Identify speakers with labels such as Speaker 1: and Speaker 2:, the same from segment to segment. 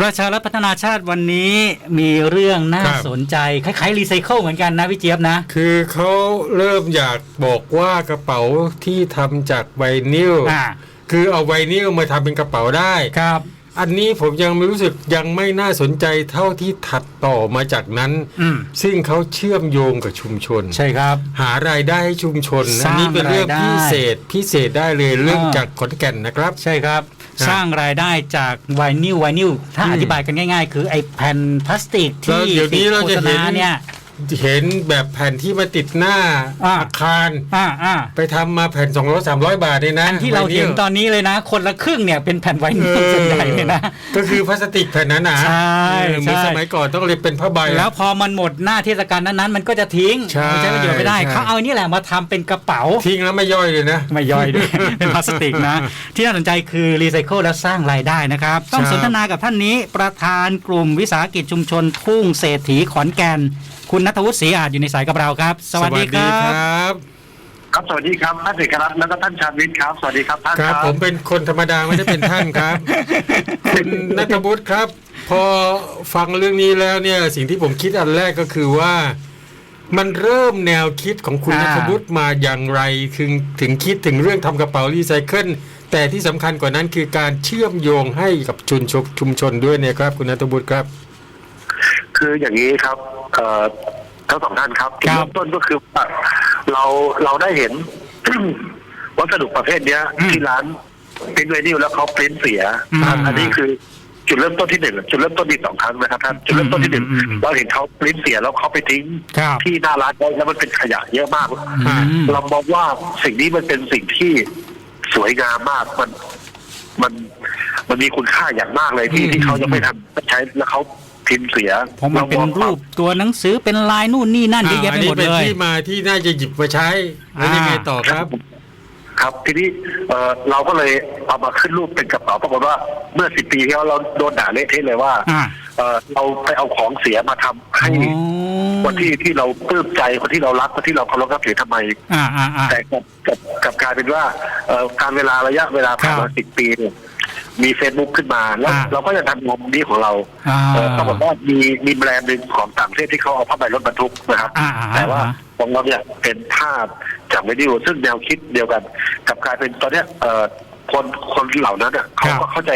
Speaker 1: ประชารัฐพัฒนาชาติวันนี้มีเรื่องน่า
Speaker 2: ครับ
Speaker 1: สนใจ คล้ายๆรีไซเคิลเหมือนกันนะพี่เจี๊ยบนะ
Speaker 2: คือเขาเริ่มอยากบอกว่ากระเป๋าที่ทำจากไวนิล
Speaker 1: อ่า
Speaker 2: คือเอาไวนิลมาทำเป็นกระเป๋าได้
Speaker 1: ครับ
Speaker 2: อันนี้ผมยังไม่รู้สึกยังไม่น่าสนใจเท่าที่ถัดต่อมาจากนั้น
Speaker 1: อืม
Speaker 2: ซึ่งเขาเชื่อมโยงกับชุมชน
Speaker 1: ใช่ครับ
Speaker 2: หารายได้ให้ชุมชน
Speaker 1: ส
Speaker 2: อั
Speaker 1: ร้าง
Speaker 2: นนี้เป็นเรื่อง
Speaker 1: รายได้
Speaker 2: พิเศษพิเศษได้เลยเรื่อง
Speaker 1: อ่า
Speaker 2: จากขอนแก่นนะครับ
Speaker 1: ใช่ครับ
Speaker 2: ครับ
Speaker 1: สร้างรายได้จากไวนิลไวนิลถ้า
Speaker 2: อืม
Speaker 1: อธิบายกันง่าย ๆ คือไอ้แผ่นพลาสติก
Speaker 2: แล้
Speaker 1: ที่
Speaker 2: วเดี๋ยวนี้เรา
Speaker 1: โฆ
Speaker 2: จะ
Speaker 1: ษ
Speaker 2: เห็น
Speaker 1: ณาเนี่ย
Speaker 2: เห็นแบบแผ่นที่มาติดหน้า
Speaker 1: อ่า
Speaker 2: อาคาร
Speaker 1: อ่าอ่า
Speaker 2: ไปทำมาแผ่น200 300 บาทเนี่ยนะ
Speaker 1: อันที่เราเห็น
Speaker 2: ไวล
Speaker 1: ตอนนี้เลยนะ คนละครึ่งเนี่ยเป็นแผ่นไวนิล
Speaker 2: เออ
Speaker 1: ส่วนใหญ่เลยนะ
Speaker 2: ก็คือพลาสติกแผ่นนั้นนะ
Speaker 1: ใช่
Speaker 2: เออเหมือน
Speaker 1: ใช่
Speaker 2: สมัยก่อนต้องเลยเป็นผ้าใบ
Speaker 1: แล้วพอมันหมดหน้าเทศกาลนั้นๆมันก็จะทิ้ง
Speaker 2: ใช่
Speaker 1: มันใช้ประโยชน์ไม่ได้
Speaker 2: ใช่
Speaker 1: เขาเอาอันนี่แหละมาทำเป็นกระเป๋า
Speaker 2: ทิ้งแล้วไม่ย่อยเลยนะ
Speaker 1: ไม่ย่อยด้วย เป็นพลาสติกนะ ที่น่าสนใจคือรีไซเคิลและสร้างรายได้นะครับ ต้อง
Speaker 2: ครับ
Speaker 1: สนทนากับท่านนี้ประธานกลุ่มวิสาหกิจชุมชนทุ่งเศรษฐีขอนแก่น คุณนัทวุฒิศรีอาจอยู่ในสายกับเราครับ สวัสดีครับ
Speaker 2: ครับ
Speaker 3: ครับสวัสดีครับท่านเอกรัตน์แล้วก็ท่านชาญวิทย์ครับ สวัสดีครับท่าน
Speaker 2: ค
Speaker 3: ค
Speaker 2: รั
Speaker 3: รั
Speaker 2: บบผมเป็นคนธรรมดาไม่ได้เป็นท่านครับคุณนัทบุตรครับ พอฟังเรื่องนี้แล้วเนี่ย สิ่งที่ผมคิดอันแรกก็คือว่า มันเริ่มแนวคิดของคุณ
Speaker 1: อ่า
Speaker 2: นัทบุตรมาอย่างไรถึงถึงคิดถึงเรื่องทำกระเป๋ารีไซเคิลแต่ที่สำคัญกว่านั้นคือการเชื่อมโยงให้กับชุมชนชุมชนด้วยเนี่ยครับ คุณนัทบุตรครับ
Speaker 3: คืออย่างนี้ครับ เอ่อทั้งสองท่านครับ
Speaker 1: ครับ
Speaker 3: เริ่มต้นก็คือว่าเราเราได้เห็น วัสดุประเภทเนี้ยที่ร้านปริ้นไวนิลแล้วเขาปริ้นเสีย
Speaker 1: อืม
Speaker 3: ครับอันนี้คือจุดเริ่มต้นที่หนึ่งจุดเริ่มต้นที่สองครั้งนะครับท่านจุดเริ่มต้นที่หนึ่ง
Speaker 1: อืมอืมอืม
Speaker 3: เราเห็นเขาปริ้นเสียแล้วเขาไปทิ้ง
Speaker 1: ครับ
Speaker 3: ที่หน้าร้านไว้แล้วมันเป็นขยะเยอะมาก
Speaker 1: อืม
Speaker 3: เรามองว่าสิ่งนี้มันเป็นสิ่งที่สวยงามมากมัน มันมันมีคุณค่าอย่างมากเลยที่
Speaker 2: อืม
Speaker 3: ที่เขายังไม่ทันใช้แล้วเขา พิมพ์เสีย
Speaker 1: เพราะมันเป็น
Speaker 3: อง
Speaker 1: รูปตัวหนังสือเป็นลายนู่นนี่นั่นเยอะแยะ
Speaker 2: อั
Speaker 1: ไป
Speaker 2: นี้
Speaker 1: หมด
Speaker 2: เป็น
Speaker 1: เลย
Speaker 2: ที่มาที่น่าจะหยิบมาใช้แล้วยังไงต่อครับ
Speaker 3: ครับทีนี้เอ่อเราก็เลยเอามาขึ้นรูปเป็นกระเป๋าปรากฏว่าเมื่อสิบปีที่แล้วเราโดนด่าเละเทะเลยว่า
Speaker 1: อ่า
Speaker 3: เอ่อเราไปเอาของเสียมาทำให้
Speaker 1: อ๋อ
Speaker 3: คนที่ที่เราปลื้มใจคนที่เรารักคนที่เราเคารพนับถือทำไม
Speaker 1: อ่าอ่าอ่า
Speaker 3: แต่กลับกลับกลับกลายเป็นว่าเอ่อการเวลาระยะเวลาผ่าน
Speaker 1: ครั
Speaker 3: มา
Speaker 1: บ
Speaker 3: สิบปีเนี่ย มีเฟซบุ๊กขึ้นมาแล้ว
Speaker 1: อ่า
Speaker 3: เราก็จะทำงมนี้ของเรา
Speaker 1: อ่า
Speaker 3: เอ่อปรากฏว่ามีมีแบรนด์หนึ่งของต่างประเทศที่เขาเอาผ้าใบรถบรรทุกนะครับ
Speaker 1: อ่าอ่า
Speaker 3: แต่ว่า
Speaker 1: อ่า
Speaker 3: ของเราเนี่ยเป็นภาพจากวิดีโอซึ่งแนวคิดเดียวกันกลับกลายเป็นตอนเนี้ยเอ่อคนคนเหล่านั้นเนี่ยเขา
Speaker 1: ครั
Speaker 3: ก็
Speaker 1: บ
Speaker 3: เข้าใจ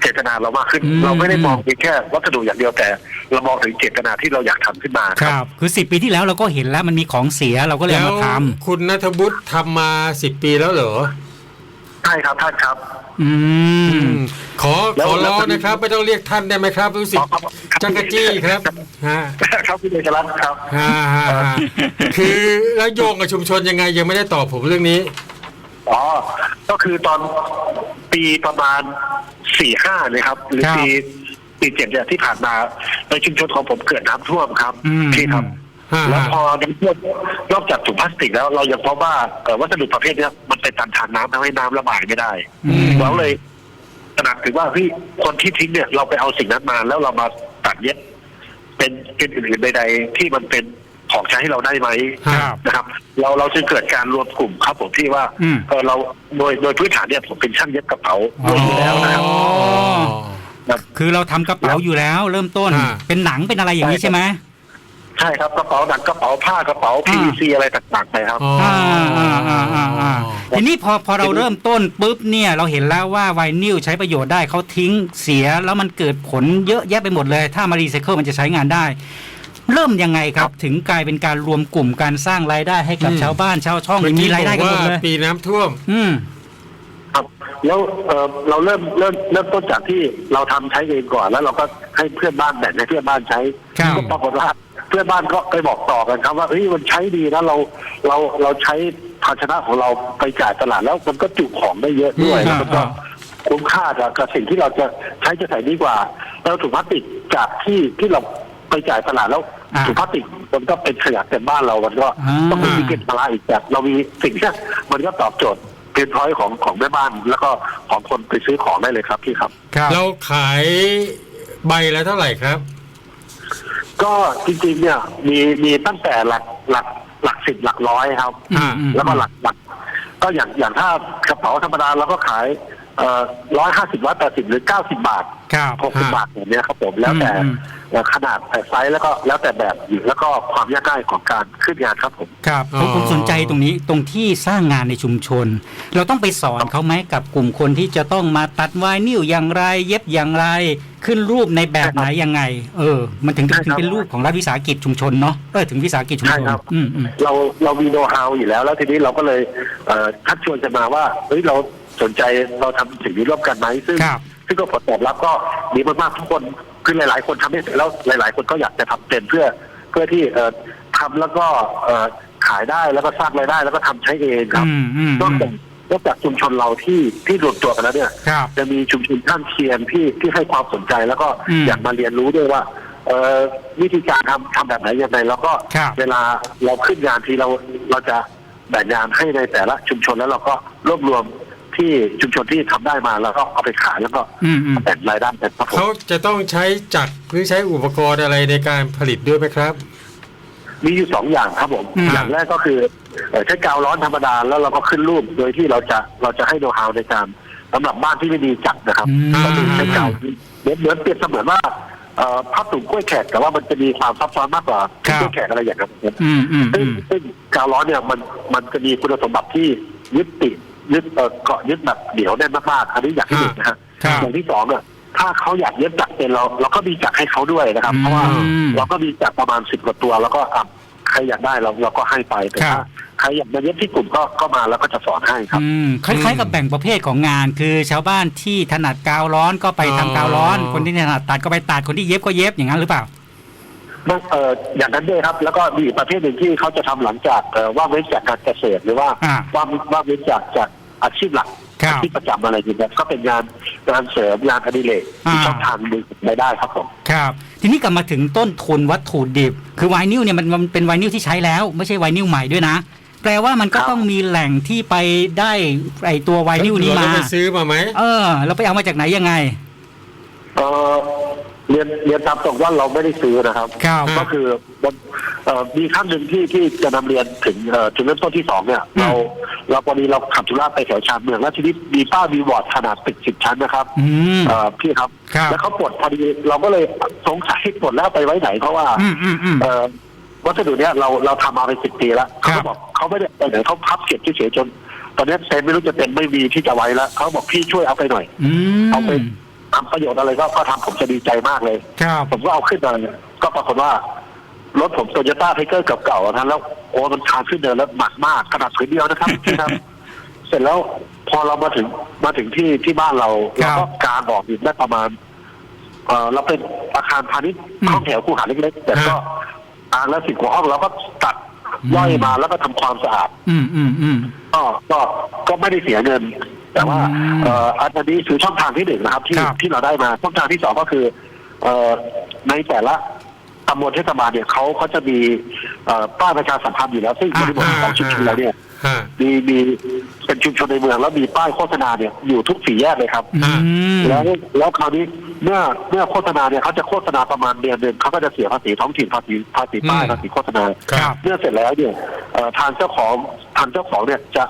Speaker 3: เจตนาเรามากขึ้น
Speaker 1: อืม
Speaker 3: เราไม่ได้มองเพียงแค่วัสดุอย่างเดียวแต่ เรามองถึงเจตนาที่เราอยากทำขึ้นมา
Speaker 1: ครับ คือสิบปีที่แล้วเราก็เห็นแล้วมันมีของเสียเราก็เลย
Speaker 2: แล้
Speaker 1: เอา
Speaker 2: ว
Speaker 1: มาท
Speaker 2: คุณนัทบุตรทำมาสิบปีแล้วเหรอ
Speaker 3: ใช่ครับท่านครับำ
Speaker 1: อืม
Speaker 2: ขอ
Speaker 3: แล้ว
Speaker 2: ขอร้อง
Speaker 3: แล้ว
Speaker 2: นะครับ ไม่ต้องเรียกท่านได้ไหมครับรู้สึก
Speaker 3: อ๋อครับ
Speaker 2: จักรจี้ครับฮะ
Speaker 3: ครับคุณเอกรัตน์ครับ
Speaker 2: ฮะฮะฮะคือแล้วโยงกับชุมชนยังไงยังไม่ได้ตอบผมเรื่องนี้
Speaker 3: อ๋อก็คือตอนปีประมาณสี่ห้าเนี่ยครับ หรือ
Speaker 1: ครับ
Speaker 3: ปีปีเจ็ดเนี่ยที่ผ่านมาในชุมชนของผมเกิดน้ำท่วมครับ
Speaker 1: อืม
Speaker 3: ที่ครับ
Speaker 2: ฮะ
Speaker 3: แล้วพอน้ำท่วมนอกจากถุงพลาสติกแล้วเรายังพบว่าเอ่อวัสดุประเภทเนี้ยมันไปตันทานน้ำทำให้น้ำระบายไม่ได้
Speaker 1: อืม
Speaker 3: เราเลยตระหนักถึงว่าเฮ้ยคนที่ทิ้งเนี่ยเราไปเอาสิ่งนั้นมา แล้วเรามาตัดเย็บเป็นเป็นอื่นๆใด ๆ ที่มันเป็นของใช้ให้เราได้ไหม
Speaker 1: ครับ
Speaker 3: นะครับ เราเราจึงเกิดการรวมกลุ่มครับผมที่ว่า
Speaker 1: อืม
Speaker 3: เออเราโดยโดยพื้นฐานเนี่ยผมเป็นช่างเย็บกระเป๋าด้วยอยู่แล้วนะครับ
Speaker 1: อ๋อ
Speaker 3: ครับ
Speaker 1: คือเราทำกระเป๋าอยู่แล้ว เริ่มต้น
Speaker 2: อ่า
Speaker 1: เป็นหนังเป็นอะไรอย่างนี้ใช่ไหม
Speaker 3: ใช่ครับกระเป๋าหนังกระเป๋าผ้ากระเป๋า PVC อะไรต่างๆไปครับ
Speaker 2: อ๋อ
Speaker 1: อ่าอ่าอ่าอ่าอ่าทีนี้พอพอเราเริ่มต้นปุ๊บเนี่ยเราเห็นแล้วว่าไวนิลใช้ประโยชน์ได้เขาทิ้งเสียแล้วมันเกิดผลเยอะแยะไปหมดเลย ถ้ามารีไซเคิลมันจะใช้งานได้ เริ่มยังไงครับถึงกลายเป็นการรวมกลุ่มการสร้างรายได้ให้กับ
Speaker 2: อืม
Speaker 1: ชาวบ้านชาวช่อง
Speaker 2: เมื่อ
Speaker 1: มี
Speaker 2: กี้
Speaker 1: รายได้
Speaker 2: บ
Speaker 1: กั
Speaker 2: อนก
Speaker 1: หมด
Speaker 2: ว่า
Speaker 1: เลย
Speaker 2: ปีน้ำท่วม
Speaker 1: อืม
Speaker 3: ครับ แล้วเอ่อเราเริ่มเริ่มเริ่มต้นจากที่เราทำใช้เองก่อน แล้วเราก็ให้เพื่อนบ้านแบ่งให้เพื่อนบ้านใช้
Speaker 1: ครับ
Speaker 3: ก็ปรากฏว่าเพื่อนบ้านก็ไปบอกต่อกันครับ ว่าเฮ้ยมันใช้ดีนะเราเราเราใช้ภาชนะของเราไปจ่ายตลาดแล้วมันก็จุของได้เยอะด้วย
Speaker 1: อืม
Speaker 3: แล้วมันก็
Speaker 1: อ่า
Speaker 3: คุ้มค่ากับกับสิ่งที่เราจะใช้จะใส่ดีกว่า แล้วถุงพลาสติกจากที่ที่เราไปจ่ายตลาดแล้ว
Speaker 1: อ่า
Speaker 3: ถุงพลาสติกมันก็เป็นขยะเต็มบ้านเรา มันก็
Speaker 1: อ่า
Speaker 3: ต้องมีเป็นภาระอีกแบบเรามีสิ่งเนี้ยมันก็ตอบโจทย์เป็นพอยของของแม่บ้าน แล้วก็ของคนไปซื้อของได้เลยครับพี่ครับ
Speaker 1: ครับ
Speaker 2: เราขายใบละเท่าไหร่ครับ
Speaker 3: ก็จริงๆเนี่ยมีมีตั้งแต่หลักหลักหลักสิบหลักร้อยครับ
Speaker 1: อืมอืม
Speaker 3: แล้วก็หลักหลักก็อย่างอย่างถ้ากระเป๋าธรรมดาเราก็ขายเอ่อร้อยห้าสิบร้อยแปดสิบหรือเก้าสิบบาท
Speaker 1: ครับ
Speaker 3: หกสิบบาทแบบเนี้ยครับผมแล้วแต่
Speaker 1: อืม
Speaker 3: เอ่อขนาดแต่ไซส์แล้วก็แล้วแต่แบบแล้วก็ความยากง่ายของการขึ้นงานครับผม
Speaker 1: ครับผม
Speaker 2: อ๋อ
Speaker 1: ผมสนใจตรงนี้ตรงที่สร้างงานในชุมชน เราต้องไปสอนเขาไหมกับกลุ่มคนที่จะต้องมาตัดไวนิลอย่างไร เย็บอย่างไร ขึ้นรูปในแบบไหนยังไง เออ มันถึง
Speaker 3: ใช่ครับ
Speaker 1: ถึงเป็นรูปของรัฐวิสาหกิจชุมชนเนาะเออถึงวิสาหกิจชุมช
Speaker 3: ใช่
Speaker 1: น
Speaker 3: ครับ
Speaker 1: อืมอืม
Speaker 3: เราเรามีโน้ตฮาวอยู่แล้ว แล้วทีนี้เราก็เลยเอ่อชักชวนกันมาว่าเฮ้ยเราสนใจเราทำสิ่งนี้ร่วมกันไหมซึ่ง
Speaker 1: ครับ
Speaker 3: ซึ่งก็ผลตอบรับก็ดีมากๆทุกคนคือหลาย ๆ คนทำได้เสร็จแล้วหลาย ๆ คนก็อยากจะทำเป็นเพื่อเพื่อที่เอ่อทำแล้วก็เอ่อขายได้แล้วก็สร้างรายได้ แล้วก็ทำใช้เองครับ
Speaker 1: อืมอืม
Speaker 3: นอก
Speaker 1: อื
Speaker 3: จาก
Speaker 1: ม
Speaker 3: นอกจากชุมชนเราที่ที่รวมตัวกันแล้วเนี่ย
Speaker 1: ครับ
Speaker 3: จะมีชุมชนข้างเคียงที่ที่ให้ความสนใจแล้วก็
Speaker 1: อืม
Speaker 3: อยากมาเรียนรู้ด้วยว่าเอ่อวิธีการทำทำแบบไหนยังไงแล้วก็
Speaker 1: ครับ
Speaker 3: เวลาเราขึ้นงานที่เราเราจะแบ่งงานให้ในแต่ละชุมชนแล้วเราก็รวบรวม ที่ชุมชนที่ทำได้มาแล้วก็เอาไปขายแล้วก็
Speaker 1: อืมอืม
Speaker 3: แบ่งรายได้กันครับผม
Speaker 2: เขาจะต้องใช้จักรหรือใช้อุปกรณ์อะไรในการผลิตด้วยไหมครับ
Speaker 3: มีอยู่สองอย่างครับผม
Speaker 1: อืม
Speaker 3: อย่างแรกก็คือเอ่อใช้กาวร้อนธรรมดาแล้วเราก็ขึ้นรูปโดยที่เราจะเราจะให้โน้ตฮาวในการสำหรับบ้านที่ไม่มีจักรนะครับ
Speaker 1: อืม
Speaker 3: ก็คือใช้กาวเหมือนเหมือนเปรียบเสมือนว่าเอ่อผ้าถุงกล้วยแขกแต่ว่ามันจะมีความซับซ้อนมากกว่า
Speaker 1: ครับ
Speaker 3: กล้วยแขกอะไรอย่างนั้นครับ
Speaker 1: อืมอืม
Speaker 3: ซึ่
Speaker 1: อื
Speaker 3: ง
Speaker 1: ม
Speaker 3: ซึ่งกาวร้อนเนี่ยมันมันจะมีคุณสมบัติที่ยึดติด ยึดเอ่อเกาะยึดแบบเหนียวแน่นมากๆอันนี้อย่างที่หนึ่งนะฮะ
Speaker 1: ครับ
Speaker 3: อย่างที่สองเนี่ยถ้าเขาอยากเย็บจักรเป็นเราเราก็มีจักรให้เขาด้วยนะครับ เพราะว่า
Speaker 1: อืม
Speaker 3: เราก็มีจักรประมาณสิบกว่าตัวแล้วก็อะใครอยากได้เราเราก็ให้ไปแต่
Speaker 1: ครั
Speaker 3: ถ้า
Speaker 1: บ
Speaker 3: ใครอยากมาเย็บที่กลุ่มก็ก็มาแล้วก็จะสอนให้ครับ
Speaker 1: อืมคล้ายๆกับแบ่งประเภทของงาน คือชาวบ้านที่ถนัดกาวร้อนก็ไปทำกาวร้อน
Speaker 2: อ๋อ
Speaker 1: คนที่ถนัดตัดก็ไปตัดคนที่เย็บก็เย็บอย่างนั้นหรือเปล่า
Speaker 3: มันเอ่ออย่างนั้นด้วยครับ แล้วก็มีอีกประเภทหนึ่งที่เขาจะทำหลังจากเอ่อว่างเว้นจากการเกษตรหรือว่า
Speaker 1: อ่า
Speaker 3: ว่างว่างเว้นจากจาก อาชีพหลัก
Speaker 1: ครับ
Speaker 3: อาชีพประจำอะไรอย่างเงี้ยก็เป็นงานงานเสริมงานอดิเรก
Speaker 1: อ่า
Speaker 3: ช่องทางหนึ่งรายได้ครับผม
Speaker 1: ครับ ทีนี้กลับมาถึงต้นทุนวัตถุดิบ คือไวนิลเนี่ยมันมันเป็นไวนิลที่ใช้แล้ว ไม่ใช่ไวนิลใหม่ด้วยนะ แปลว่ามันก็
Speaker 3: ครับ
Speaker 1: ต้องมีแหล่งที่ไปได้ไอตัวไวนิลนี้
Speaker 2: เรา
Speaker 1: มา
Speaker 2: ต้องไปซื้อมาไหม
Speaker 1: เออ เราไปเอามาจากไหนยังไง
Speaker 3: เอ่อ เรียนเรียนตามตรงว่าเราไม่ได้ซื้อนะครับ
Speaker 1: ครับ
Speaker 3: ก็คือมันเอ่อมีครั้งหนึ่งที่ที่จะนำเรียนถึงเอ่อจุดเริ่มต้นที่สองเนี่ย
Speaker 1: อืม
Speaker 3: เราเราพอดีเราขับธุระไปแถวชานเมืองแล้วทีนี้มีป้ายมีบอร์ดขนาดตึกสิบชั้นนะครับ
Speaker 1: อืม
Speaker 3: เอ่อพี่ครับ
Speaker 1: ครับ
Speaker 3: แล้วเขาปลดพอดีเราก็เลยสงสัยปลดแล้วเอาไปไว้ไหนเพราะว่า
Speaker 1: อืมอืมอืม
Speaker 3: เอ่อวัสดุเนี้ยเราเราทำมาเป็นสิบปีแล้ว
Speaker 1: ครั
Speaker 3: เขา
Speaker 1: บ
Speaker 3: ก็บอกเขาไม่ได้ไปไหนเขาพับเก็บเฉยๆจน ตอนนี้เต็นไม่รู้จะเต็นไม่มีที่จะไว้แล้วเขาบอกพี่ช่วยเอาไปหน่อย
Speaker 1: อืม
Speaker 3: เอาไป ทำประโยชน์อะไรก็ก็ทำผมจะดีใจมากเลย
Speaker 1: ครับ
Speaker 3: ผมก็เอาขึ้นมาเนี่ยก็ปรากฏว่ารถผมโตโยต้าไทเกอร์เก่าๆนะแล้วโอ้มันคานขึ้นเนินแล้วหนักมากขนาดผืนเดียวนะครับที่ทำเสร็จแล้วพอเรามาถึงมาถึงที่ที่บ้านเรา
Speaker 1: ครั
Speaker 3: เรา
Speaker 1: บ
Speaker 3: ก็การออกอีกได้ประมาณเออเราเป็นอาคารพาณิชย์
Speaker 1: อืม
Speaker 3: ห้องแถวคูหาเล็กๆแต่ก็อ่างละสิบกว่าห้องเราก็ตัด
Speaker 1: อืม
Speaker 3: ย่อยมาแล้วก็ทำความสะอาด
Speaker 1: อืมอืมอืม
Speaker 3: ก็ก็ก็ไม่ได้เสียเงิน แต่ว่า
Speaker 1: อืม
Speaker 3: เอ่ออันนี้คือช่องทางที่หนึ่งนะครับ ที่
Speaker 1: ครับ
Speaker 3: ที่เราได้มาช่องทางที่สองก็คือเอ่อในแต่ละตำบลเทศบาลเนี่ยเขาเขาจะมีเอ่อป้ายประชาสัมพันธ์อยู่แล้วซึ่งบริบทของชุมชนเราเนี่ย
Speaker 2: ฮะ
Speaker 3: มีมีเป็นชุมชนในเมืองแล้วมีป้ายโฆษณาเนี่ยอยู่ทุกสี่แยกเลยครับ
Speaker 1: อืม
Speaker 3: แล้วแล้วคราวนี้เมื่อเมื่อโฆษณาเนี่ยเขาจะโฆษณาประมาณเดือนหนึ่งเขาก็จะเสียภาษีท้องถิ่นภาษีภาษีป้าย
Speaker 2: อืม
Speaker 3: ภาษีโฆษณา
Speaker 2: ครับ
Speaker 3: เมื่อเสร็จแล้วเนี่ยเอ่อทางเจ้าของทางเจ้าของเนี่ยจะ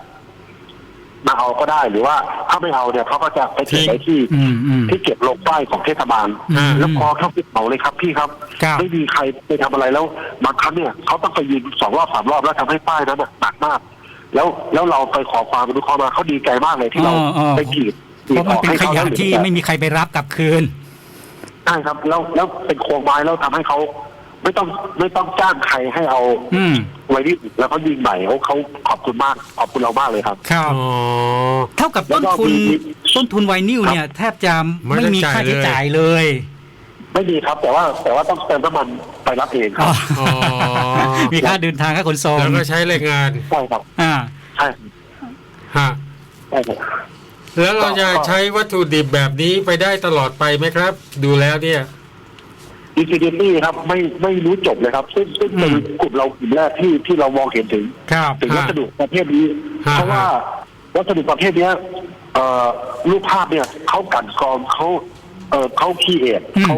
Speaker 3: มาเอาก็ได้หรือว่าถ้าไม่เอาเนี่ยเขาก็จะไปเก็บไว้ที่
Speaker 1: อืมอืม
Speaker 3: ที่เก็บลงป้ายของเทศบาล
Speaker 1: อืม
Speaker 3: แล้วพอเข้าไปเผาเลยครับพี่ครับ
Speaker 1: ครับ
Speaker 3: ไม่มีใครไปทำอะไรแล้วบางครั้งเนี่ยเขาต้องไปยืนสองรอบสามรอบแล้วทำให้ป้ายนั้นน่ะหนักมาก แล้วแล้วเราไปขอความอนุเคราะห์มาเขาดีใจมากเลยที่เรา
Speaker 1: อ๋ออ๋อ
Speaker 3: ไปกรีดกรี
Speaker 1: เพ
Speaker 3: ด
Speaker 1: ราะ
Speaker 3: อ
Speaker 1: มัน
Speaker 3: อก
Speaker 1: เป็น
Speaker 3: ให้
Speaker 1: ข
Speaker 3: เขา
Speaker 1: ยะ
Speaker 3: แล้ว
Speaker 1: ที่ไม่มีใครไปรับกลับคืน
Speaker 3: ใช่ครับแล้วแล้วเป็นโครงไม้แล้วทำให้เขา ไม่ต้องไม่ต้องจ้างใครให้เอา
Speaker 1: อืม
Speaker 3: ไว้ที่แล้วเขายิงใหม่เขาเขาขอบคุณมากขอบคุณเรามากเลยครับ
Speaker 1: ครับ
Speaker 2: อ๋อ
Speaker 1: เท่ากับต้นทุน
Speaker 3: แล้วก็มี
Speaker 1: ต้นทุนไวนิลเนี่ย แทบจะ
Speaker 2: ไม่
Speaker 1: ไม่
Speaker 2: ได้
Speaker 1: มีค่าใช้
Speaker 2: จ่า
Speaker 1: จ่ายย
Speaker 2: เล
Speaker 1: เลยย
Speaker 3: ไม่ดีครับ แต่ว่าแต่ว่าต้องเติมน้ำมันไปรับเองค
Speaker 1: อ๋
Speaker 3: รั
Speaker 1: อบ
Speaker 2: อ๋อ
Speaker 1: มีค่าเดินทางค่าขนส่ง
Speaker 2: แล้วก็ใช้แรงงาน
Speaker 3: ใช่ครับ
Speaker 1: อ่า
Speaker 3: ใช่
Speaker 2: ฮะ
Speaker 3: ใช่ครับ
Speaker 2: แล้วเราจะใช้วัตถุดิบแบบนี้ไปได้ตลอดไปไหมครับ ดูแล้วเนี่ย
Speaker 3: อินฟินิตี้ครับไม่ไม่รู้จบเลยครับ ซึ่งซึ่งเป็น
Speaker 1: อืม
Speaker 3: กลุ่มเรากลุ่มแรกที่ที่เรามองเห็นถึง
Speaker 1: ครับ
Speaker 3: ถึง
Speaker 2: ฮะ
Speaker 3: วัสดุประเภทนี้
Speaker 2: ฮะ
Speaker 3: เพราะว่า
Speaker 2: ฮะ
Speaker 3: วัสดุประเภทเนี้ยเอ่อรูปภาพเนี่ยเขากลั่นกรองเขาเออเขาคีเอท
Speaker 1: อืม
Speaker 3: เขา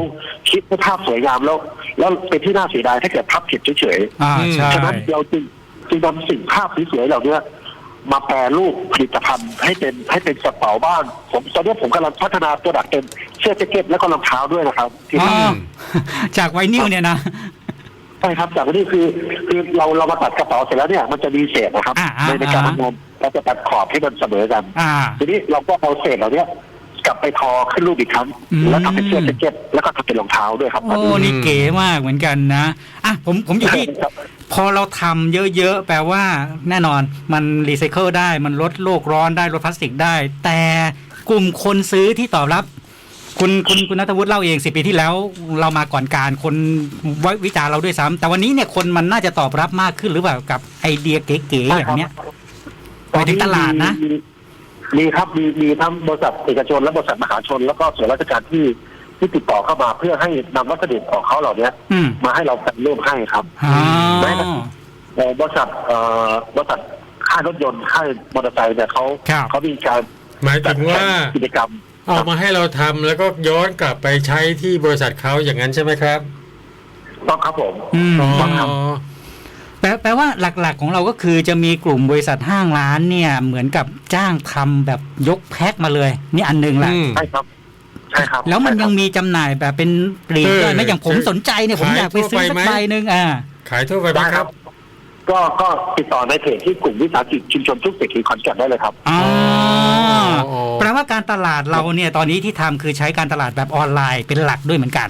Speaker 3: คิดให้ภาพสวยงามแล้ว แล้วเป็นที่น่าเสียดายถ้าเกิดภาพผิดเฉย
Speaker 1: อ่า
Speaker 2: อืม
Speaker 1: ใช่
Speaker 3: ๆฉะนั้นเราจึงจึงนำสิ่งภาพสวยๆเหล่านี้มาแปรรูปผลิตภัณฑ์ให้เป็นให้เป็นกระเป๋าบ้านผมตอนนี้ผมกำลังพัฒนาตัวดักเป็น สื้อแจ็คเก็ตแล้วก็รองเท้าด้วยนะครับที่
Speaker 1: อ๋อ
Speaker 3: ทำ
Speaker 1: จากไวนิลเนี่ยนะ
Speaker 3: ใช่ครับจากนี้คือคือเราเรามาตัดกระเป๋าเสร็จแล้วเนี่ยมันจะมีเศษนะครับ
Speaker 1: อ่าอ่า
Speaker 3: ในในการทำงานเราจะตัดขอบให้มันเสมอกัน
Speaker 1: อ่า
Speaker 3: ทีนี้เราก็เอาเศษเหล่านี้กลับไปทอขึ้นรูปอีกครั้ง
Speaker 1: อืม
Speaker 3: แล้วทำเป็นเสื้อแจ็คเก็ตแล้วก็ทำเป็นรองเท้าด้วยครับ
Speaker 1: โอ้นี่เก๋มากเหมือนกันนะอะผมผมอยู่ที่
Speaker 3: ครับ
Speaker 1: พอเราทำเยอะๆ แปลว่าแน่นอนมันรีไซเคิลได้มันลดโลกร้อนได้ลดพลาสติกได้ แต่กลุ่มคนซื้อที่ตอบรับ คุณคุณคุณนัทวุฒิเล่าเองสิปีที่แล้วเรามาก่อนการคนววิจารณ์เราด้วยซ้ำแต่วันนี้เนี่ยคนมันน่าจะตอบรับมากขึ้นหรือเปล่ากับไอเดียเก๋ๆแบบเนี้ย หมายถึงตลาดนะ
Speaker 3: มีมีครับมีมีทั้งบริษัทเอกชนและบริษัทมหาชน แล้วก็ส่วนราชการที่ที่ติดต่อเข้ามาเพื่อให้นำวัสดุของเขาเหล่านี้
Speaker 1: อืม
Speaker 3: มาให้เราแต่งรูปให้ครับ
Speaker 1: อ๋อ
Speaker 3: ได้ครับเอ่อบริษัทเอ่อบริษัทค่ายรถยนต์ค่ายมอเตอร์ไซค์เนี่ยเขา
Speaker 1: ครับ
Speaker 3: เขามีการ
Speaker 2: หมายถึงว่า
Speaker 3: กิจกรรม
Speaker 2: เอามาให้เราทำแล้วก็ย้อนกลับไปใช้ที่บริษัทเขาอย่างนั้นใช่ไหมครับ
Speaker 3: ต้องครับผม
Speaker 1: อืม
Speaker 2: อ๋อ
Speaker 3: ต้องครับ
Speaker 1: แปลแปลว่าหลักๆของเราก็คือจะมีกลุ่มบริษัทห้างร้านเนี่ย เหมือนกับจ้างทำแบบยกแพ็คมาเลย นี่อันหนึ่งแหละ
Speaker 2: อืม
Speaker 3: ใช่ครับใช่ครับ
Speaker 1: แล้วมัน
Speaker 3: ใช่ครับ
Speaker 1: ยังมีจำหน่ายแบบเป็นปลีก
Speaker 2: เออ
Speaker 1: ด้วยไหมอย่างผม
Speaker 2: คือ
Speaker 1: สนใจเนี่ยผม
Speaker 2: ขาย
Speaker 1: อยากไปซื้อสัก
Speaker 2: ทั่วไปไหม
Speaker 1: ใบหนึ่งอ่า
Speaker 2: ขายทั่วไปไหม
Speaker 3: ได้
Speaker 2: ค
Speaker 3: ค
Speaker 2: รั
Speaker 3: รับบก็ก็ติดต่อในเพจที่กลุ่มวิสาหกิจชุมชนทุกเศรษฐีขอนแก่นได้เลยครับ
Speaker 1: อ๋อ
Speaker 2: อ๋อ
Speaker 1: แปลว่าการตลาดเราเนี่ยตอนนี้ที่ทำคือใช้การตลาดแบบออนไลน์เป็นหลักด้วยเหมือนกัน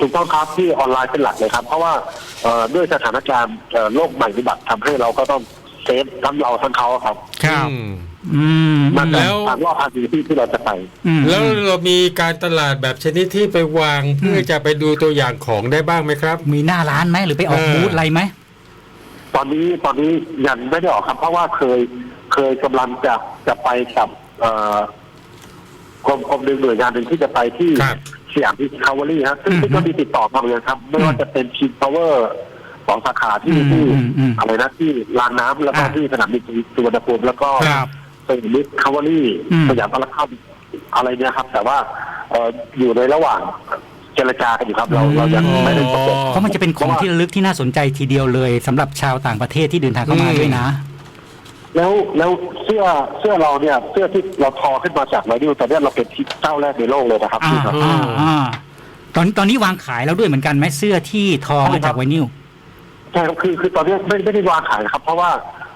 Speaker 3: ถูกต้องครับที่ออนไลน์เป็นหลักเลยครับ เพราะว่าเอ่อด้วยสถานการณ์เอ่อโลกใหม่วิบัติทำให้เราก็ต้องเซฟทั้งเราทั้งเขาครับ
Speaker 1: ครับ
Speaker 2: อืม
Speaker 1: อืม
Speaker 3: มัน
Speaker 2: แล้
Speaker 3: เป็น
Speaker 2: ว
Speaker 3: ทางรอบทางดีที่ที่เราจะไป
Speaker 1: อืม
Speaker 2: แล้วเรามีการตลาดแบบชนิดที่ไปวางเพื่อจะไปดูตัวอย่างของได้บ้างไหมครับ
Speaker 1: มีหน้าร้านไหมหรือไปออก
Speaker 2: เออ
Speaker 1: บูธอะไรไหม
Speaker 3: ตอนนี้ตอนนี้ยังไม่ได้ออกครับ เพราะว่าเคย เคยกำลังจะจะไปกับเอ่อกรมกรมหนึ่งหน่วยงานหนึ่งที่จะไปที่
Speaker 2: ครับ
Speaker 3: สยามพิคาวอรี่ครับซึ่ง
Speaker 1: อืม
Speaker 3: ซึ่งก็มีติดต่อมาเหมือนกันครับ ไม่ว่าจะเป็นชินพาวเวอร์สองสาขาที่
Speaker 1: อืม
Speaker 3: ที่
Speaker 1: อืมอืม
Speaker 3: อะไรนะที่ลานน้ำแล้วก็
Speaker 1: อ่า
Speaker 3: ที่สนามบินสุวรรณภูมิแล้วก็
Speaker 1: ครับ
Speaker 3: สยามมิตรคาวอรี่
Speaker 1: อืม
Speaker 3: สยามพารากอนอะไรเนี่ยครับ แต่ว่าเอ่ออยู่ในระหว่างเจรจากันอยู่ครับ เราเรายังไม่ได้จบ
Speaker 2: อ๋อ
Speaker 1: เพราะมันจะเป็นของที่ระลึกที่น่าสนใจทีเดียวเลยสำหรับชาวต่างประเทศที่เดินทางเข้ามา
Speaker 2: อืม
Speaker 1: ด้วยนะ
Speaker 3: แล้วแล้วเสื้อเสื้อเราเนี่ย เสื้อที่เราทอขึ้นมาจากไวนิลตอนเนี้ยเราเป็นที่เจ้าแรกในโลกเลยนะครับ
Speaker 1: อ่า
Speaker 3: พี่ครับ
Speaker 1: อ่าอ่าตอนตอนนี้วางขายแล้วด้วยเหมือนกันไหมเสื้อที่ทอมาจากไวนิล
Speaker 3: ใช่ครับคือคือตอนนี้ไม่ไม่ได้วางขายนะครับ เพราะว่า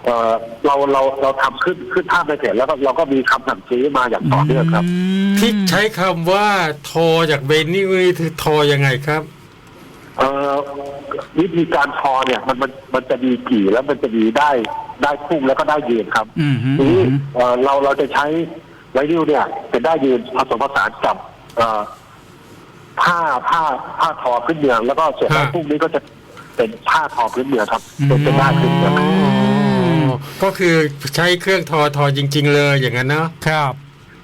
Speaker 3: เออเราเราเราทำขึ้นขึ้นภาพในเพจแล้วก็เราก็มีคำสั่งซื้อมาอย่างต่อเนื่องครับ
Speaker 2: ที่ใช้คำว่าโทรจากเบนนี่นี่คือโทรยังไงครับ
Speaker 3: เอ่อวิธีการทอเนี่ยมันมันมันจะมีกี่แล้วมันจะมีได้ ได้พุ่งแล้วก็ได้ยืนครับ
Speaker 1: อืมฮึ
Speaker 3: ทีนี้เอ่อเราเราจะใช้ไวนิลเนี่ยเป็นได้ยืนผสมผสานกับเอ่อผ้าผ้าผ้าทอพื้นเมืองแล้วก็ส่วนด้าน
Speaker 2: ฮะ
Speaker 3: พุ่งนี้ก็จะเป็นผ้าทอพื้นเมืองครับ เป็นเป็นได้พื้นเมือง
Speaker 2: ก็คือใช้เครื่องทอทอจริง ๆ เลยอย่างนั้นเนาะ
Speaker 1: ครับ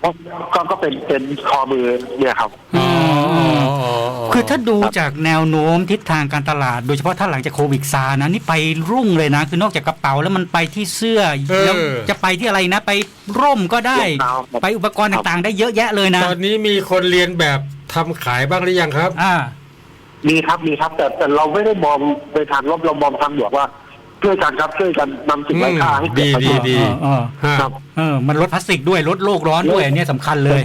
Speaker 3: ก็ก็ก็เป็นเป็นคอมือเนี่ยครับ
Speaker 1: อืม
Speaker 2: อ๋อ
Speaker 1: คือถ้าดูจากแนวโน้มทิศทางการตลาด โดยเฉพาะถ้าหลังจากโควิดซานะนี่ไปรุ่งเลยนะ คือนอกจากกระเป๋าแล้วมันไปที่เสื้อแล้วจะไปที่อะไรนะ ไปร่มก็ได้
Speaker 3: รองเท้าครับ
Speaker 1: ไปอุปกรณ์ต่างๆ ได้เยอะแยะเลยนะ
Speaker 2: ตอนนี้มีคนเรียนแบบทำขายบ้างหรือยังครับ
Speaker 1: อ่า
Speaker 3: มีครับมีครับ แต่แต่เราไม่ได้มองในทางลบเรามองทางบวกว่าช่วยกันครับช่วยกันนำสิ่งไร้ค่าให้เกิดประโยชน์
Speaker 2: ดี
Speaker 1: เออ
Speaker 2: ฮะ
Speaker 3: ครับ
Speaker 1: เออมันลดพลาสติกด้วยลดโลกร้อนด้วยอันเนี้ยสำคัญเลย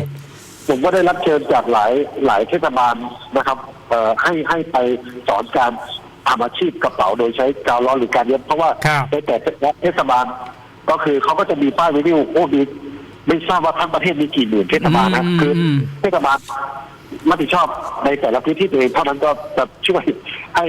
Speaker 3: ผมก็ได้รับเชิญจากหลายหลายเทศบาลนะครับเอ่อให้ให้ไปสอนการทำอาชีพกระเป๋าโดยใช้กาวร้อนหรือการเย็บเพราะว่า
Speaker 1: ครับ
Speaker 3: ในแต่ละเทศบาล ก็คือเขาก็จะมีป้ายวินิวโอ้มีไม่ทราบว่าทั้งประเทศมีกี่หมื่นเทศบาลนะ
Speaker 1: อืม
Speaker 3: คืออ
Speaker 1: ม
Speaker 3: เทศบาลรับผิดชอบในแต่ละพื้นที่ตัวเองเท่านั้นก็จะช่วยให้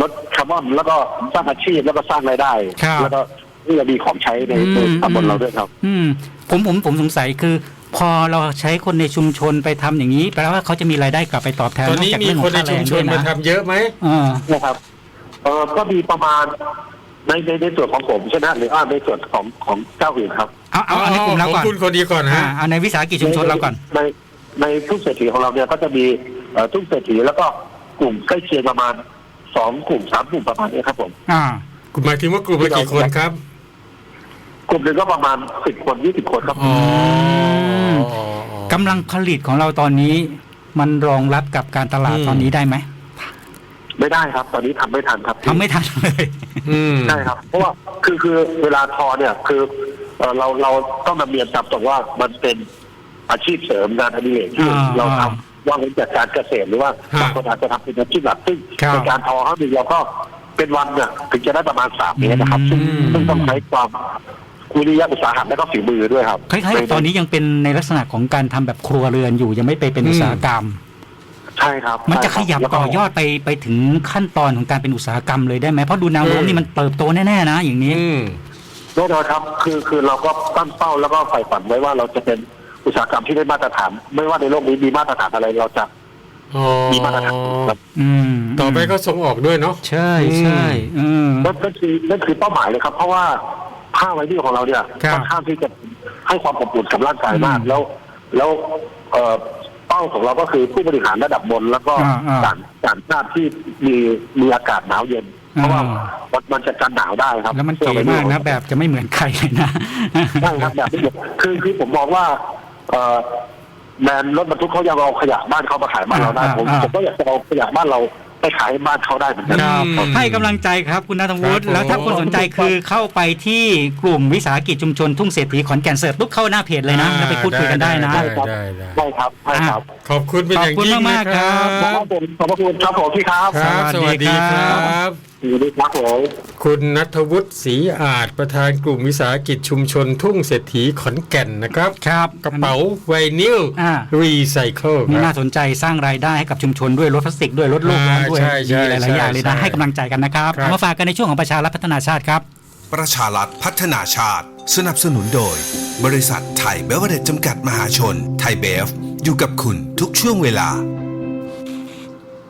Speaker 3: ลดคาร์บอนแล้วก็สร้างอาชีพแล้วก็สร้างรายได้
Speaker 1: ครับ
Speaker 3: แล้วก็เพื่อมีของใช้ในในตำบลเราด้วยครับ
Speaker 1: อืมผมผมผมสงสัยคือ พอเราใช้คนในชุมชนไปทำอย่างนี้แปลว่าเขาจะมีรายได้กลับไปตอบแทน
Speaker 2: ตอนนี้
Speaker 1: กจาก
Speaker 2: มี
Speaker 1: เรื่อง
Speaker 2: ค
Speaker 1: ขอนง
Speaker 2: ใน
Speaker 1: ค่าแร
Speaker 2: ชุม
Speaker 1: ง
Speaker 2: ช
Speaker 1: ด้วนย
Speaker 2: มา
Speaker 1: นะ
Speaker 2: ทำเยอะไหม
Speaker 1: เออ
Speaker 3: นะครับเออก็มีประมาณในในในส่วนของผมใช่ไหมหรือว่าในส่วนของของเจ้าอื่นครับ
Speaker 1: เอาเอาเอาในกลุ่มเรา
Speaker 2: ของ
Speaker 1: ก่อน
Speaker 2: คุณคนเดียวก่อน
Speaker 1: อ่า
Speaker 2: ฮะ
Speaker 1: เอาในวิสาหกิจชุมชนเราก่อน
Speaker 3: ในในทุ่งเศรษฐีของเราเนี่ยก็จะมีเอ่อทุ่งเศรษฐีแล้วก็กลุ่มใกล้เคียงประมาณสองกลุ่มสามกลุ่มประมาณนี้ครับผม
Speaker 1: อ่า
Speaker 2: คุณหมายถึงว่ากลุ่มละกี่คนครับ
Speaker 3: กลุ่มหนึ่งก็ประมาณสิบคนยี่สิบคนครับ
Speaker 2: อ๋อ
Speaker 1: กำลังผลิตของเราตอนนี้ มันรองรับกับการตลาด
Speaker 2: อืม
Speaker 1: ตอนนี้ได้ไหม
Speaker 3: ไม่ได้ครับ ตอนนี้ทำไม่ทันครับ
Speaker 1: ทำไม่ทันเลย
Speaker 2: อืม
Speaker 3: ใช่ครับ เพราะว่าคือคือเวลาทอเนี่ย คือเอ่อเราเราต้องนำเรียนตามตรงว่ามันเป็นอาชีพเสริมงานอดิเรกที่
Speaker 1: อ่า
Speaker 3: เราทำว่างเว้นจากการเกษตรหรือว่า
Speaker 2: ฮะ
Speaker 3: บางคนอาจจะทำเป็นอาชีพหลักซึ่ง
Speaker 1: ครับ
Speaker 3: ในการทอเขาหนึ่งเราก็เป็นวันเนี่ยถึงจะได้ประมาณสามเมตรนะครับ ซึ่ง
Speaker 2: อืม
Speaker 3: ซึ่งต้องใช้ความ วิริยะอุตสาหะและก็ฝีมือด้วยครับ
Speaker 1: คล้ายๆกับตอนนี้ยังเป็นในลักษณะของการทำแบบครัวเรือนอยู่ยังไม่ไปเป็น
Speaker 2: อืม
Speaker 1: อุตสาหกรรม
Speaker 3: ใช่ครับ
Speaker 1: มันจะข
Speaker 3: ใช่ครับ
Speaker 1: ยับ
Speaker 3: แล้วก็
Speaker 1: ต่อยอดไปไปถึงขั้นตอนของการเป็นอุตสาหกรรมเลยได้ไหมเพราะดูแนวโน้ม
Speaker 2: อืม
Speaker 1: นี่มันเติบโตแน่ๆนะอย่างนี้
Speaker 2: อืม
Speaker 3: แน่นอนครับ คือคือเราก็ตั้งเป้าแล้วก็ใฝ่ฝันไว้ว่าเราจะเป็นอุตสาหกรรมที่ได้มาตรฐาน ไม่ว่าในโลกนี้มีมาตรฐานอะไรเราจะ
Speaker 2: อ๋อ
Speaker 3: มีมาตรฐานครับ
Speaker 1: อืม
Speaker 2: ต่อไปก็ส่งออกด้วยเนาะ
Speaker 1: ใช่ใช่อืม
Speaker 3: นั่นนั่นคือนั่นคือเป้าหมายเลยครับ เพราะว่า ผ้าไวนิลของเราเนี่ย
Speaker 1: ครับ
Speaker 3: ค่อนข้างที่จะให้ความอบอุ่นกับร่างกายมาก
Speaker 1: อืม
Speaker 3: แล้ว แล้วเอ่อเป้าของเราก็คือผู้บริหารระดับบน แล้วก็
Speaker 1: อ่าอ่า
Speaker 3: ต่างต่างชาติที่มีมีอากาศหนาวเย็น เพราะว่า
Speaker 1: อ่า
Speaker 3: มันมันจะกันหนาวได้ครับ
Speaker 1: แล้วมันเก๋มากนะ แบบจะไม่เหมือนใครเลยนะ
Speaker 3: ใช่ครับแบบนี้คือคือผมมองว่า เอ่อแมนรถบรรทุกเขายังเอาขยะบ้านเขามาขายบ้านเราได้
Speaker 1: อ่า
Speaker 3: ผม
Speaker 1: อ่า
Speaker 3: ผมก็อยากจะเอาขยะบ้านเรา ไปขายบ้านเขาได้เหมือนกัน
Speaker 1: ครับ
Speaker 2: อืม
Speaker 1: ให้กำลังใจครับคุณนัทวุฒิ
Speaker 2: ครับผม
Speaker 1: แล้วถ้าคนสนใจคือเข้าไปที่กลุ่มวิสาหกิจชุมชนทุ่งเศรษฐีขอนแก่นเสิร์ฟปุ๊บเข้าหน้าเพจเลยนะ
Speaker 2: อ่า
Speaker 1: แล้วไปพูดคุยกันได้นะ
Speaker 2: ได้ได้ได้
Speaker 3: ใช่ครับใช่ครับ
Speaker 2: ขอบคุณเป็นอย่างยิ่ง
Speaker 1: ขอบคุณมากๆ
Speaker 2: นะ
Speaker 1: ครับ
Speaker 3: ครับผมขอบพระคุณครับผมพี่ครับ
Speaker 2: ครับส
Speaker 1: สวั
Speaker 2: วัส
Speaker 1: สดี
Speaker 2: ดีค
Speaker 1: ครั
Speaker 2: รับ
Speaker 3: สวัสดีครับผม
Speaker 2: คุณนัทวุฒิศรีอาจประธานกลุ่มวิสาหกิจชุมชนทุ่งเศรษฐีขอนแก่นนะครับ
Speaker 1: ครับ
Speaker 2: กระเป๋าไวนิล
Speaker 1: อ่า
Speaker 2: รีไซเคิล
Speaker 1: นี่
Speaker 2: ครั
Speaker 1: น่า
Speaker 2: บ
Speaker 1: สนใจสร้างรายได้ให้กับชุมชนด้วยลดพลาสติกด้วยลดโลกร้อนด้วย
Speaker 2: อ่าใช่ใช่
Speaker 1: มีหลายๆอย่างเลย
Speaker 2: ใช่
Speaker 1: นะให้กำลังใจกันนะครับ
Speaker 2: ครับ
Speaker 1: เอามาฝากกันในช่วงของประชารัฐพัฒนาชาติครับ
Speaker 4: ประชารัฐพัฒนาชาติ สนับสนุนโดย บริษัทไทยเบเวอเรจจำกัดมหาชน ไทยเบฟ อยู่กับคุณทุกช่วงเวลา